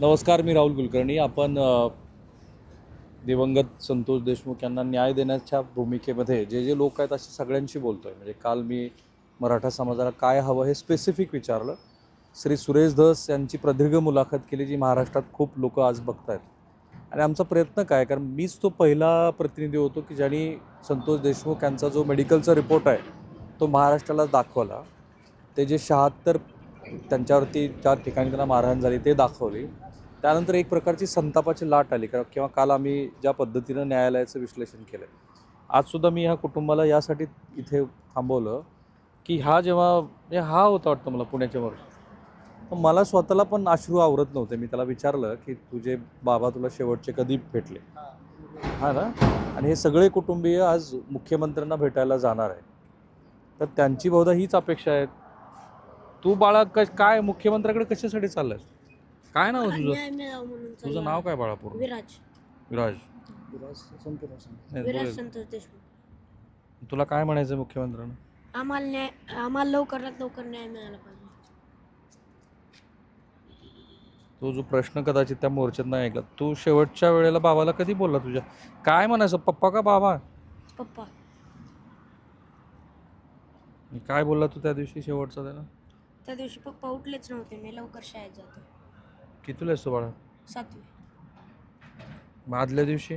नमस्कार मी राहुल कुलकर्णी. आपण दिवंगत संतोष देशमुख यांना न्याय देण्याच्या भूमिकेमध्ये जे जे लोक आहेत असे सगळ्यांशी बोलतो आहे म्हणजे काल मी मराठा समाजाला काय हवं हे स्पेसिफिक विचारलं. श्री सुरेश धस यांची प्रदीर्घ मुलाखत केली जी महाराष्ट्रात खूप लोक आज बघत आहेत आणि आमचा प्रयत्न काय? कारण मीच तो पहिला प्रतिनिधी होतो की ज्यांनी संतोष देशमुख यांचा जो मेडिकलचा रिपोर्ट आहे तो महाराष्ट्राला दाखवला. ते जे शहात्तर त्यांच्यावरती ज्या ठिकाणी त्यांना मारहाण झाली ते दाखवली. त्यानंतर एक प्रकारची संतापाची लाट आली. कारण किंवा काल आम्ही ज्या पद्धतीनं न्यायालयाचं विश्लेषण केलं आजसुद्धा मी ह्या कुटुंबाला यासाठी इथे थांबवलं की हा जेव्हा म्हणजे हा होता वाटतं मला पुण्याच्या वर मला स्वतःला पण अश्रू आवरत नव्हते. मी त्याला विचारलं की तुझे बाबा तुला शेवटचे कधी भेटले? हा ना? आणि हे सगळे कुटुंबीय आज मुख्यमंत्र्यांना भेटायला जाणार आहे तर त्यांची बहुधा हीच अपेक्षा आहे. तू बाळा क काय मुख्यमंत्र्याकडे कशासाठी चाललाय काय नाव आहे तुझं? न्याय मिळावं म्हणून तुझं. नाव काय बाळा पूर्ण? विराज. विराज. नाही, विराज बोल. संतोष देशमुख. तुला काय म्हणायचं मुख्यमंत्र्यांना? आम्हाला न्याय आम्हाला लवकरात लवकर न्याय मिळाला पाहिजे. तो जो प्रश्न कदाचित त्या मोर्चात नाही ऐकला तू शेवटच्या वेळेला बाबाला कधी बोलला तुझ्या? काय म्हणायचं पप्पा का बाबा? पप्पा. काय बोलला तू त्या दिवशी शेवटचा त्याला? त्या दिवशी पप्पा उठलेच नव्हते. मी लवकर शाळेत जातो. कितीला असतो बाळा? सातवी. मग आदल्या दिवशी?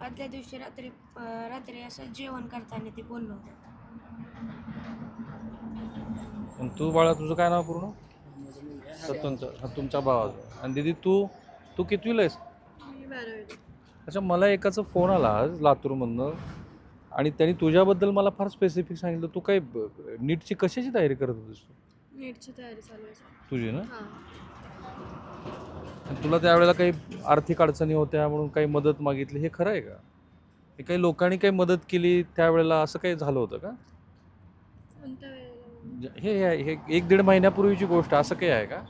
आदल्या दिवशी रात्री अं, रात्री असं जेवण करताना ते बोललो होतं. आणि तू बाळा तुझं काय नाव पूर्ण? सत्तनचं हा तुमच्या भावाचं आणि दीदी तू तू कितवीला आहेस? मी बारावी अच्छा मला एकाचा फोन आला आज लातूरमधनं. आणि त्यांनी तुझ्याबद्दल मला फार स्पेसिफिक सांगितलं. तू काय नीटची कशाची तयारी करत होतीस तू? नीटची तयारी चालू आहे तुझी ना? हां. तुला त्यावेळेला काही आर्थिक अडचणी होत्या म्हणून काही मदत मागितली? हे खरं आहे का? हे काही लोकांनी काही मदत केली त्यावेळेला? असं काही झालं होतं का? हे हे एक दीड महिन्यापूर्वीची गोष्ट असं काही आहे का?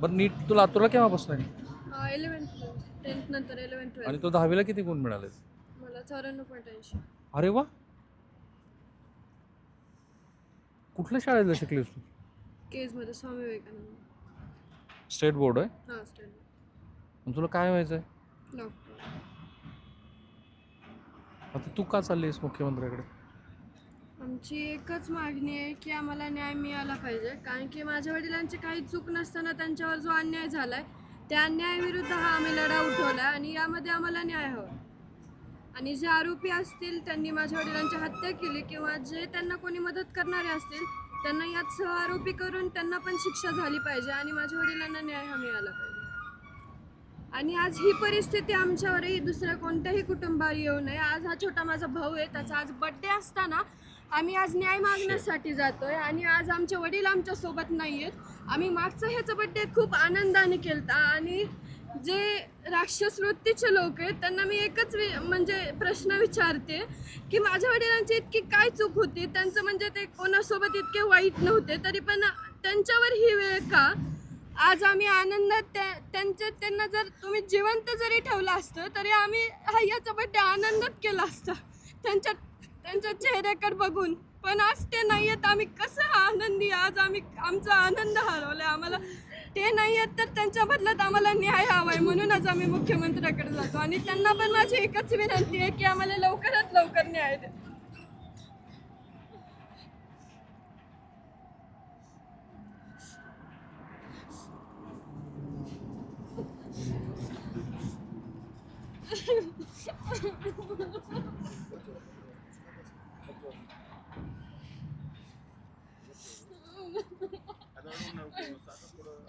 बरं नीट तू लातूरला केव्हापासून आणि तो दहावीला किती गुण मिळाले चौऱ्याण्णव पॉईंट ऐंशी. अरे वा. कुठल्या शाळेला शिकलीस तू? केजमध्ये स्वामी विवेकानंद. स्टेट बोर्ड आहे हां स्टडी आणि तुला काय व्हायचं आहे डॉक्टर. आता तू का चाललीस मुख्यमंत्र्याकडे? आमची एकच मागणी आहे की आम्हाला न्याय मिळाला पाहिजे. कारण की माझ्या वडिलांची काही चूक नसताना त्यांच्यावर जो अन्याय झाला आहे त्या अन्यायाविरुद्ध हा आम्ही लढा उठवला आणि यामध्ये आम्हाला न्याय हवा. आणि जे आरोपी असतील त्यांनी माझ्या वडिलांची हत्या केली किंवा जे त्यांना कोणी मदत करणारे असतील त्यांना यात सह आरोपी करून त्यांना पण शिक्षा झाली पाहिजे आणि माझ्या वडिलांना न्याय हा मिळाला पाहिजे. आणि आज ही परिस्थिती आमच्यावरही दुसऱ्या कोणत्याही कुटुंबावर येऊ नये. आज हा छोटा माझा भाऊ आहे त्याचा आज बड्डे असताना आम्ही आज न्याय मागण्यासाठी जातोय आणि आज आमचे वडील आमच्यासोबत नाही आहेत आम्ही मागचा ह्याचा बड्डे खूप आनंदाने केलता आणि जे राक्षस वृत्तीचे लोक आहेत त्यांना मी एकच वि म्हणजे प्रश्न विचारते की माझ्या वडिलांची इतकी काय चूक होती? त्यांचं म्हणजे ते कोणासोबत इतके वाईट नव्हते? तरी पण त्यांच्यावर ही वेळ का? आज आम्ही आनंदात त्या त्यांच्या त्यांना जर तुम्ही जिवंत जरी ठेवलं असतं तरी आम्ही हा याचा बड्डे आनंदात केला असता. त्यांच्या त्यांच्या चेहऱ्याकडे बघून. पण आज ते नाही आहेत आम्ही कसं आनंदी आज आम्ही आमचा आनंद हरवला आम्हाला ते नाही आहेत तर त्यांच्या बदल्यात आम्हाला न्याय हवाय म्हणूनच आम्ही मुख्यमंत्र्याकडे जातो आणि त्यांना पण माझी एकच विनंती आहे की आम्हाला लवकरात लवकर न्याय द्या I don't know.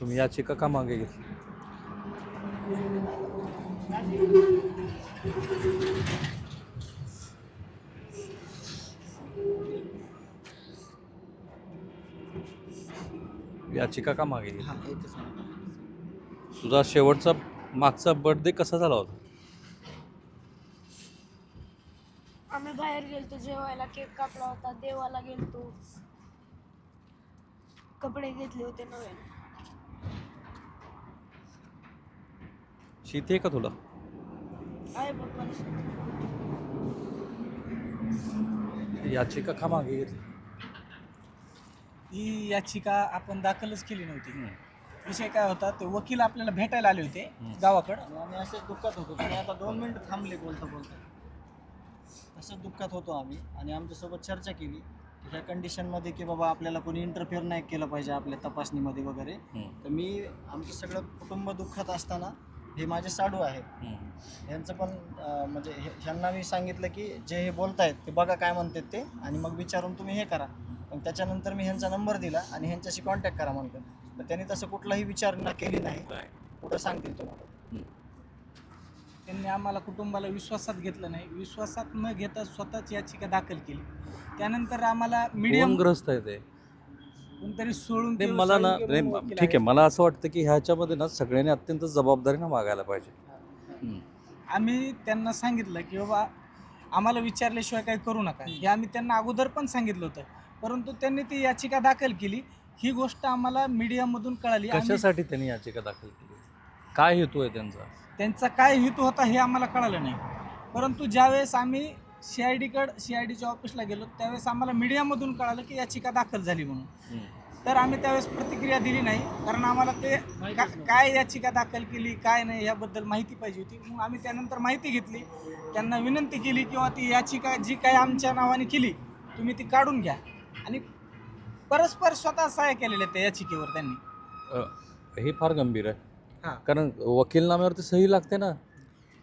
तुम्ही याचिका का मागे घेतली? याचिका का मागे घेतली. तुझा शेवटचा मागचा बर्थडे कसा झाला होता? आम्ही बाहेर गेलतो जेवायला केक कापला होता देवाला गेलतो. कपडे घेतले होते नव्याने. शेती आहे का तुला? आहे पप्पाला शेती. याचिका का मागे घेतली? ही याचिका आपण दाखलच केली नव्हती. विषय काय होता ते वकील आपल्याला भेटायला आले होते हम्म. गावाकडं. आणि आम्ही असेच दुःखात होतो. आणि आता दोन मिनिटं थांबले बोलता बोलता. तसंच दुःखात होतो आम्ही. आणि आमच्यासोबत चर्चा केली. की ह्या कंडिशनमध्ये की बाबा आपल्याला कोणी इंटरफेअर नाही केलं पाहिजे आपल्या तपासणीमध्ये वगैरे. तर मी आमचं सगळं कुटुंब दुःखात असताना हे माझे साडू आहेत. ह्यांचं पण म्हणजे ह्यांना मी सांगितलं की जे हे बोलतायत ते बघा काय म्हणतात ते आणि मग विचारून तुम्ही हे करा. पण त्याच्यानंतर मी ह्यांचा नंबर दिला आणि ह्यांच्याशी कॉन्टॅक्ट करा म्हणतात. तर त्यांनी तसं कुठलाही विचारणा केली नाही. कुठं सांगतील तुम्हाला. त्यांनी आम्हाला कुटुंबाला विश्वासात घेतलं नाही. विश्वासात न घेता स्वतःच याचिका दाखल केली. त्यानंतर आम्हाला मीडियम ग्रस्त आहे ते? कोणतरी सोडून किंवा मला ना नाही, ठीक आहे. मला असं वाटतं की ह्याच्यामध्ये ना सगळ्यांनी अत्यंत जबाबदारीनं वागायला पाहिजे. आम्ही त्यांना सांगितलं की बाबा आम्हाला विचारल्याशिवाय काही करू नका. हे आम्ही त्यांना अगोदर पण सांगितलं होतं. परंतु त्यांनी ती याचिका दाखल केली. ही गोष्ट आम्हाला मीडियामधून कळाली. कशासाठी त्यांनी याचिका दाखल केली? काय हेतू आहे त्यांचा? त्यांचा काय हेतू होता हे आम्हाला कळालं नाही. परंतु ज्यावेळेस आम्ही सी आय डीकडं सी आय डीच्या ऑफिसला गेलो त्यावेळेस आम्हाला मीडियामधून कळालं की याचिका दाखल झाली म्हणून. तर आम्ही त्यावेळेस प्रतिक्रिया दिली नाही कारण आम्हाला ते का- काय याचिका दाखल केली काय नाही याबद्दल माहिती पाहिजे होती. मग आम्ही त्यानंतर माहिती घेतली. त्यांना विनंती केली किंवा ती याचिका जी काय आमच्या नावाने केली तुम्ही ती काढून घ्या. आणि परस्पर स्वतः सहाय्य केलेले त्या याचिकेवर त्यांनी. अ, हे फार गंभीर आहे. हां. कारण वकीलनाम्यावरती सही लागते ना.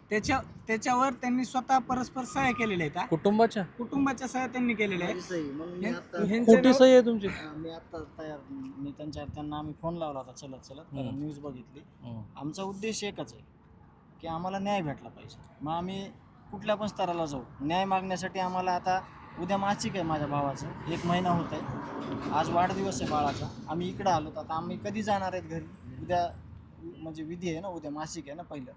त्याच्या त्याच्यावर त्यांनी स्वतः परस्पर सहाय्य केलेले आहेत. कुटुंबाच्या? कुटुंबाच्या सह्या त्यांनी केलेल्या आहेत. सही? म्हणून मी आता ह्यांच्या खोटी नाव- सही आहे तुमची? मी आता तयार मी त्यांच्या त्यांना आम्ही फोन लावला होता चलत चलत हम्म. न्यूज बघितली. आमचा उद्देश एकच आहे की आम्हाला न्याय भेटला पाहिजे. मग आम्ही कुठल्या पण स्तराला जाऊ. न्याय मागण्यासाठी आम्हाला आता उद्या मासिक आहे माझ्या भावाचं. एक महिना होत आहे. आज वाढदिवस आहे बाळाचा. आम्ही इकडं आलो तर आता आम्ही कधी जाणार आहेत घरी? उद्या म्हणजे विधी आहे ना उद्या मासिक आहे ना पहिलं.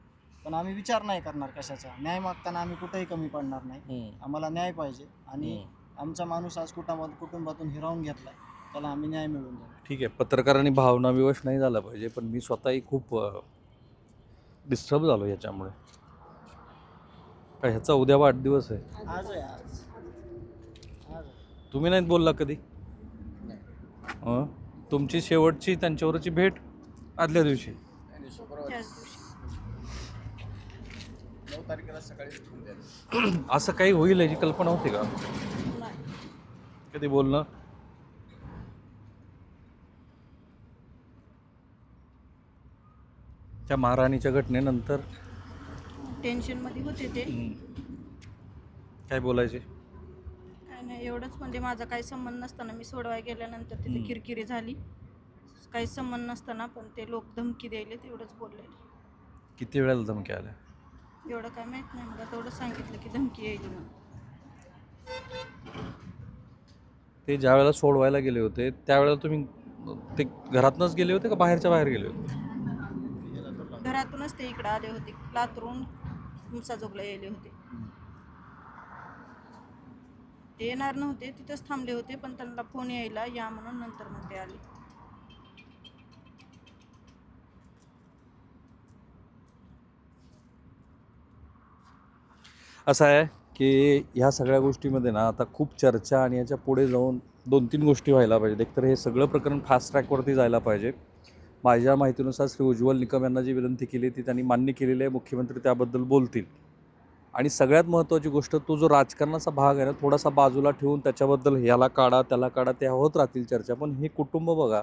पण आम्ही विचार नाही करणार कशाचा. न्याय मागताना आम्ही कुठेही कमी पडणार नाही. आम्हाला न्याय पाहिजे. आणि. आमचा माणूस आज कुटुंबात कुटुंबातून हिरावून घेतलाय. त्याला आम्ही न्याय मिळवून देऊ ठीक आहे. पत्रकारांनी भावनाविवश नाही झाला पाहिजे पण मी स्वतःही खूप डिस्टर्ब झालो याच्यामुळे. काय ह्याचा उद्या वाढदिवस आहे. आज आहे आज. तुम्ही नाहीत बोलला कधी? हं? तुमची शेवटची त्यांच्यावरची भेट आदल्या दिवशी. असं काही होईल याची कल्पना होती का? नाही. कधी बोलणं? त्या महाराणीच्या घटनेनंतर? टेन्शनमध्ये होते ते. काय बोलायचे? काय नाही एवढंच. म्हणजे माझा काही संबंध नसताना मी सोडवाय गेल्यानंतर तिथे. किरकिरी झाली. काही संबंध नसताना पण ते लोक धमकी द्यायले तेवढंच बोलले किती वेळेला धमक्या आल्या? एवढं काय माहीत नाही मला तेवढं सांगितलं की धमकी यायली म्हणून. ते ज्या वेळेला सोडवायला गेले होते त्यावेळेला तुम्ही ते घरातनंच गेले होते का बाहेरच्या बाहेर गेले होते? घरातूनच ते इकडं आले होते लातरून मुसाजोगला यायले होते. ते येणार नव्हते तिथंच थांबले होते पण त्यांना फोन यायला या म्हणून नंतर मग ते आले. असं आहे की ह्या सगळ्या गोष्टीमध्ये ना आता खूप चर्चा आणि याच्यापुढे जाऊन दोन तीन गोष्टी व्हायला पाहिजेत. एकतर हे सगळं प्रकरण फास्ट ट्रॅकवरती जायला पाहिजे. माझ्या माहितीनुसार श्री उज्ज्वल निकम यांना जी विनंती केली ती त्यांनी मान्य केलेली आहे मुख्यमंत्री त्याबद्दल बोलतील. आणि सगळ्यात महत्त्वाची गोष्ट तो जो राजकारणाचा भाग आहे ना थोडासा बाजूला ठेवून त्याच्याबद्दल ह्याला काढा त्याला काढा त्या होत राहतील चर्चा. पण हे कुटुंब बघा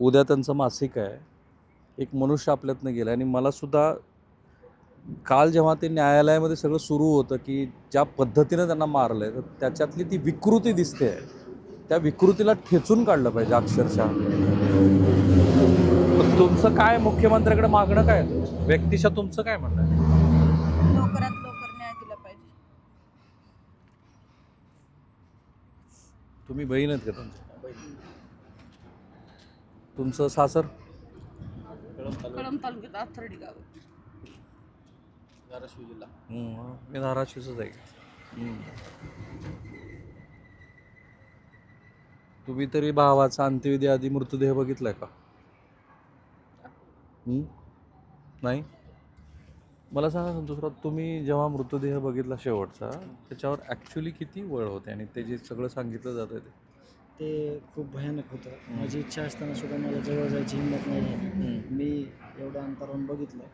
उद्या त्यांचं मासिक आहे. एक मनुष्य आपल्यातनं गेलं आणि मलासुद्धा काल जेव्हा ते न्यायालयामध्ये सगळं सुरू होतं की ज्या पद्धतीनं त्यांना मारलं आहे तर त्याच्यातली ती विकृती दिसते. त्या विकृतीला ठेचून काढलं पाहिजे अक्षरशः. तुमचं काय? मुख्यमंत्र्याकडे मागणं काय? व्यक्तिशः तुमचं काय म्हणणं आहे? लवकरात लवकर न्याय दिला पाहिजे. तुम्ही बहीण आहेत का तुमचं? सासर? कळंब तालुक्यात आथर्डी गाव धाराशिव जिल्हा हम्म, मी धाराशिवच आहे. हम्म. तुम्ही तरी भावाचा अंत्यविधी आधी मृतदेह बघितलाय का? हम्म? नाही? मला सांगा संतोषराव तुम्ही जेव्हा मृतदेह बघितला शेवटचा त्याच्यावर ॲक्च्युली किती वळ होते? आणि ते जे सगळं सांगितलं जातं ते? ते खूप भयानक होतं. माझी इच्छा असताना सुद्धा मला जवळ जायची हिंमत नाही झाली. मी एवढं अंतरावून बघितलं.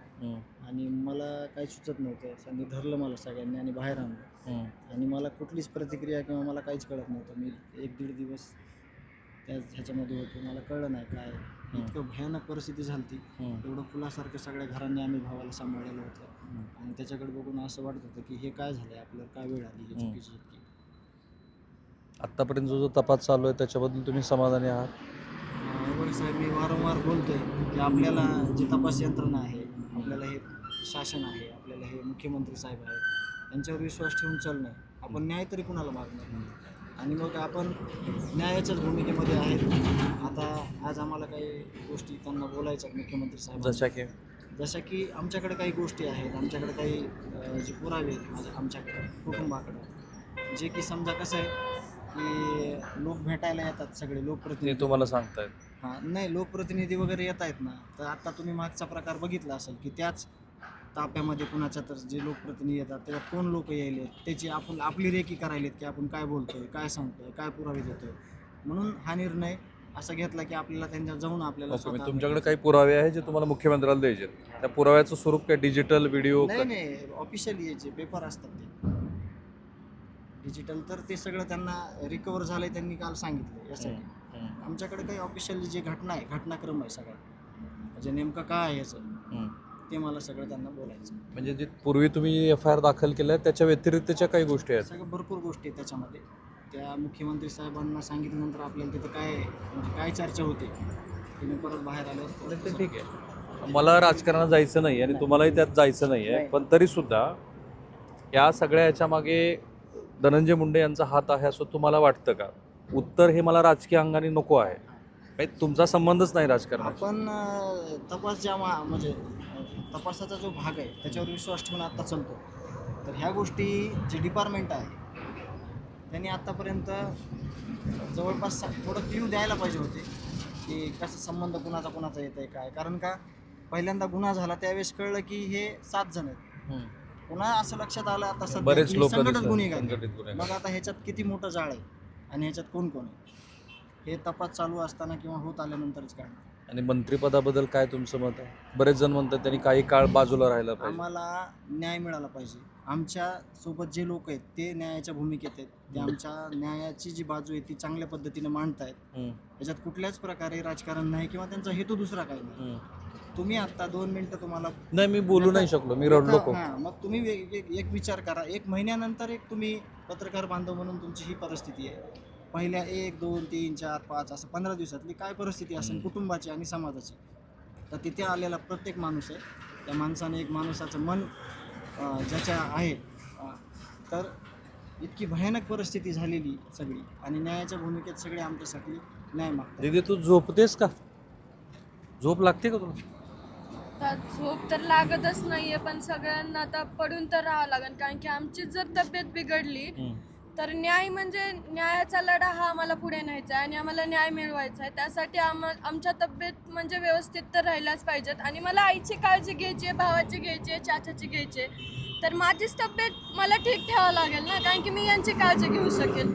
आणि मला काही सुचत नव्हतं. त्यांनी धरलं मला सगळ्यांनी आणि बाहेर आणलं. आणि मला कुठलीच प्रतिक्रिया किंवा मला काहीच कळत नव्हतं. मी एक दीड दिवस त्या ह्याच्यामध्ये होतो. मला कळलं नाही काय. इतकं भयानक परिस्थिती झाली एवढं फुलासारखं सगळ्या घरांनी आम्ही भावाला सांभाळलेलं होतं. आणि त्याच्याकडे बघून असं वाटत होतं की हे काय झालं आपल्याला काय वेळ आली? ही. चुकीची आत्तापर्यंत जो जो तपास चालू आहे त्याच्याबद्दल तुम्ही समाधानी आहात? वगैरे साहेब मी वारंवार बोलतोय की आपल्याला जी तपास यंत्रणा आहे आपल्याला हे शासन आहे आपल्याला हे मुख्यमंत्री साहेब आहेत यांच्यावर विश्वास ठेवून चालणं आपण न्याय तरी कुणाला मागणार आणि मग आपण न्यायाच्याच भूमिकेमध्ये आहेत. आता आज आम्हाला काही गोष्टी त्यांना बोलायच्या मुख्यमंत्री साहेब जशा की? जशा की आमच्याकडे काही गोष्टी आहेत आमच्याकडे काही अ, जे पुरावे आहेत माझ्या आमच्याकडे कुटुंबाकडं जे की समजा कसं आहे की लोक भेटायला येतात सगळे ते लोकप्रतिनिधी तुम्हाला सांगतायत. हां नाही लोकप्रतिनिधी वगैरे येत आहेत ना. तर आता तुम्ही मागचा प्रकार बघितला असेल की त्याच ताप्यामध्ये कुणाच्या तर जे लोकप्रतिनिधी येतात त्याच्यात कोण लोक यायले? त्याची आपण आपली रेकी करायलेत की आपण काय बोलतोय काय सांगतोय काय पुरावे देतोय? म्हणून हा निर्णय असा घेतला की आपल्याला त्यांच्या जाऊन आपल्याला ओके म्हणजे तुमच्याकडे काही पुरावे आहे जे तुम्हाला मुख्यमंत्र्याला द्यायचे आहेत. त्या पुराव्याचं स्वरूप काय डिजिटल व्हिडिओ नाही नाही ऑफिशियली जे पेपर असतात ते. डिजिटल तर ते सगळं त्यांना रिकवर झालंय त्यांनी काल सांगितलं यासाठी. आमच्याकडे काही ऑफिशियली जे घटना आहे घटनाक्रम आहे सगळा. म्हणजे नेमकं काय आहे याचं? ते मला सगळं त्यांना बोलायचं. म्हणजे जे पूर्वी तुम्ही एफ आय आर दाखल केल्या त्याच्या व्यतिरिक्तच्या काही गोष्टी आहेत? सगळं भरपूर गोष्टी आहेत त्याच्यामध्ये. त्या मुख्यमंत्री साहेबांना सांगितल्यानंतर आपल्याला तिथं काय म्हणजे काय चर्चा होते ते मी परत बाहेर आल्यावर ते ठीक आहे. मला राजकारणात जायचं नाही आणि तुम्हालाही त्यात जायचं नाही. आहे. पण तरी सुद्धा या सगळ्या याच्या मागे धनंजय मुंडे यांचा हात आहे असं तुम्हाला वाटतं का? उत्तर हे मला राजकीय अंगाने नको आहे. काही तुमचा संबंधच नाही राजकारणाशी आपण अं, तपास ज्या मा- म्हणजे अं, तपासाचा जो भाग आहे त्याच्यावर विश्वास ठेवून आत्ता चालतो. तर ह्या गोष्टी जे डिपार्टमेंट आहे त्यांनी आत्तापर्यंत जवळपास सा- थोडं क्ल्यू द्यायला पाहिजे होते की कसं संबंध कुणाचा कुणाचा येत आहे काय? कारण का पहिल्यांदा गुन्हा झाला त्यावेळेस कळलं की हे सात जण आहेत. हम्म. पुन्हा असं लक्षात आलं आता सध्या बरेच की लोक संघटित गुन्हेगार आहेत. संघटित गुन्हेगार. मग आता ह्याच्यात किती मोठं जाळ आहे आणि ह्याच्यात कोण कोण आहे? हे तपास चालू असताना किंवा होत आल्यानंतरच कळणार. आणि मंत्रिपदाबद्दल काय तुमचं मत आहे? बरेच जण म्हणतात त्यांनी काही काळ बाजूला राहायला पाहिजे. आम्हाला न्याय मिळाला पाहिजे. आमच्यासोबत जे लोक आहेत ते न्यायाच्या भूमिकेत आहेत. ते आमच्या न्यायाची जी बाजू आहे ती चांगल्या पद्धतीने मांडतायत. हम्म, याच्यात कुठल्याच प्रकारे राजकारण नाही किंवा त्यांचा हेतू दुसरा काही नाही. हम्म. तुम्ही आता दोन मिनिटं तुम्हाला नाही मी बोलू नाही शकलो. मी रडलो खूप हां मग तुम्ही एक एक विचार करा. एक महिन्यानंतर एक तुम्ही पत्रकार बांधव म्हणून तुमची ही परिस्थिती आहे. पहिल्या एक दोन तीन चार पाच असं पंधरा दिवसातली काय परिस्थिती असेल हम्म. कुटुंबाची आणि समाजाची? तर तिथे आलेला प्रत्येक माणूस आहे. त्या माणसाने एक माणसाचं मन अं, ज्याच्या आहे अं, तर इतकी भयानक परिस्थिती झालेली सगळी. आणि न्यायाच्या भूमिकेत सगळे आमच्यासाठी न्याय मागतात. दीदी तू झोपतेस का? झोप लागते का तुला? तर झोप तर लागतच नाहीये पण सगळ्यांना आता पडून तर राहावं लागेल. कारण की आमची जर तब्येत बिघडली तर न्याय म्हणजे न्यायाचा लढा हा आम्हाला पुढे न्यायचा आहे आणि आम्हाला न्याय मिळवायचा आहे. त्यासाठी आम आमच्या तब्येत म्हणजे व्यवस्थित तर राहिल्याच पाहिजेत. आणि मला आईची काळजी घ्यायची आहे भावाची घ्यायची आहे चाचाची घ्यायची आहे. तर माझीच तब्येत मला ठीक ठेवावं लागेल ना? कारण की मी यांची काळजी घेऊ शकेल.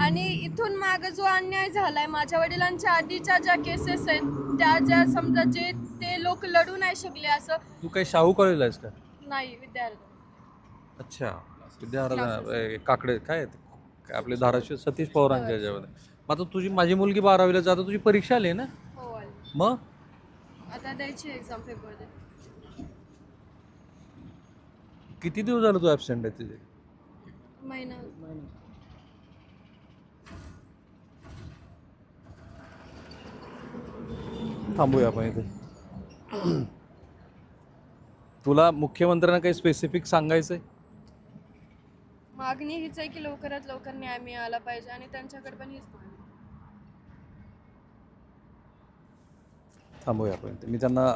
आणि इथून मागं जो अन्याय झालाय माझ्या वडिलांच्या आधीच्या ज्या केसेस आहेत त्या ज्या समजा जे ते लोक लढू नाही शकले असं तू काही शाहू कॉलेजला आहेस का? नाही विद्यार्थी अच्छा. विद्यार्थी काकडे काय ते? काय आपले धाराशिव सतीश पवारांच्या ह्याच्यामध्ये मग आता तुझी माझी मुलगी बारावीला जाता तुझी परीक्षा आली आहे ना? हो आली. मग? आता द्यायची एक्झाम फेब्रुवारीत किती दिवस झालं तू ॲबसेंट आहे तिथे महिना. थांबूया आपण इथे. तुला मुख्यमंत्र्यांना काही स्पेसिफिक सांगायचं आहे मागणी हीच आहे की लवकरात लवकर न्याय मिळाला पाहिजे आणि त्यांच्याकडे पण हीच मागणी थांबूया आपण मी त्यांना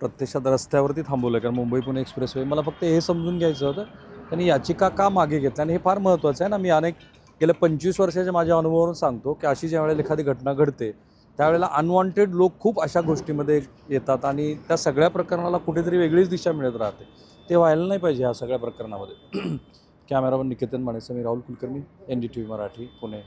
प्रत्यक्षात रस्त्यावरती थांबवलं कारण मुंबई पुणे एक्सप्रेसवे. मला फक्त हे समजून घ्यायचं होतं. त्यांनी याचिका का मागे घेतल्या? आणि हे फार महत्त्वाचं आहे ना मी अनेक गेल्या पंचवीस वर्षाच्या माझ्या अनुभवावरून सांगतो की अशी ज्या वेळेला एखादी घटना घडते त्यावेळेला अनवॉन्टेड लोक खूप अशा गोष्टीमध्ये येतात आणि त्या सगळ्या प्रकरणाला कुठेतरी वेगळीच दिशा मिळत राहते. ते व्हायला नाही पाहिजे ह्या सगळ्या प्रकरणामध्ये. कॅमेरावर निकेतन माणेसं मी Rahul Kulkarni N D T V Marathi Pune.